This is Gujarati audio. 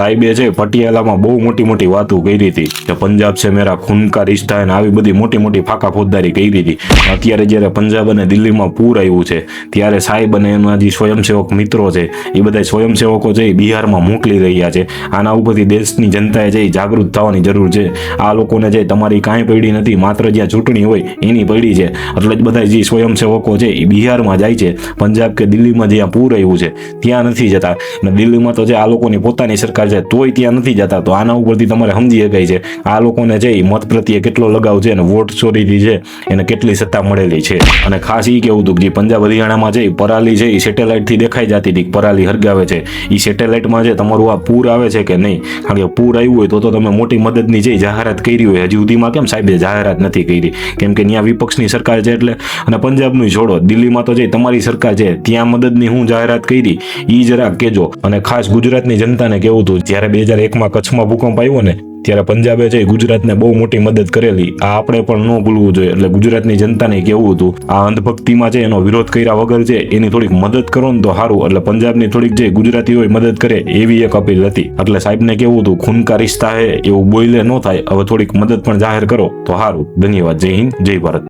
સાહેબે છે પટિયાલામાં બહુ મોટી મોટી વાતો કરી હતી. કે પંજાબ છે મેરા ખૂન કા રિશ્તા અને આવી બધી મોટી મોટી ફાકા ફોજદારી કરી હતી અત્યારે જ્યારે પંજાબ અને દિલ્હીમાં પૂર આવ્યું છે, ત્યારે સાહેબ અને એના જે સ્વયંસેવક મિત્રો છે, એ બધા સ્વયંસેવકો છે એ બિહારમાં મોકલી રહ્યા છે. આના ઉપરથી દેશની જનતાએ છે જાગૃત થવાની જરૂર છે. આ લોકોને જે તમારી કાંઈ પડી નથી, માત્ર જ્યાં ચૂંટણી હોય એની પડી છે. એટલે જ બધા જે સ્વયંસેવકો છે એ બિહારમાં જાય છે. પંજાબ કે દિલ્હીમાં જ્યાં પૂર આવ્યું છે, ત્યાં નથી જતા. અને દિલ્હીમાં તો જે આ લોકોની પોતાની સરકાર છે, તોય ત્યાં નથી જતા. તો આના ઉપરથી તમારે સમજી શકાય છે આ લોકોને છે મત પ્રત્યે કેટલો લગાવ છે અને વોટ ચોરીથી છે, એને કેટલી સત્તા મળેલી છે. અને ખાસ એ કેવું હતું કે જે પંજાબ હરિયાણામાં છે પરાલી છે એ સેટેલાઇટથી દેખાઈ જતી હતી પરાલી હરગાવે છે. એ સેટેલાઇટમાં છે તમારું આ પૂર આવે છે કે નહીં? કારણ કે પૂર આવ્યું હોય તો તો તમે મોટી મદદની જે જાહેરાત કરી હોય, હજી સુધીમાં કેમ સાહેબે જાહેરાત નથી કરી? કેમ કે ત્યાં વિપક્ષની સરકાર છે એટલે, અને પંજાબનું છોડો, દિલ્હીમાં તો જે તમારી સરકાર છે, ત્યાં મદદની હું જાહેરાત કરી એ જરા કેજો અને ખાસ ગુજરાતની જનતાને કેવું હતું. જ્યારે બે હજાર એકમાં કચ્છમાં ભૂકંપ આવ્યો ને, ત્યારે પંજાબે છે ગુજરાતને બહુ મોટી મદદ કરેલી. આ આપણે પણ ન ભૂલવું જોઈએ. એટલે ગુજરાતની જનતાને કેવું હતું, આ અંધભક્તિમાં છે એનો વિરોધ કર્યા વગર છે, એની થોડીક મદદ કરો ને તો સારું. એટલે પંજાબની થોડીક જે ગુજરાતી હોય મદદ કરે, એવી એક અપીલ હતી. એટલે સાહેબને કેવું હતું, ખૂનકા રિશ્તા હે, એવું બોલે ન થાય. હવે થોડીક મદદ પણ જાહેર કરો તો સારું. ધન્યવાદ. જય હિન્દ, જય ભારત.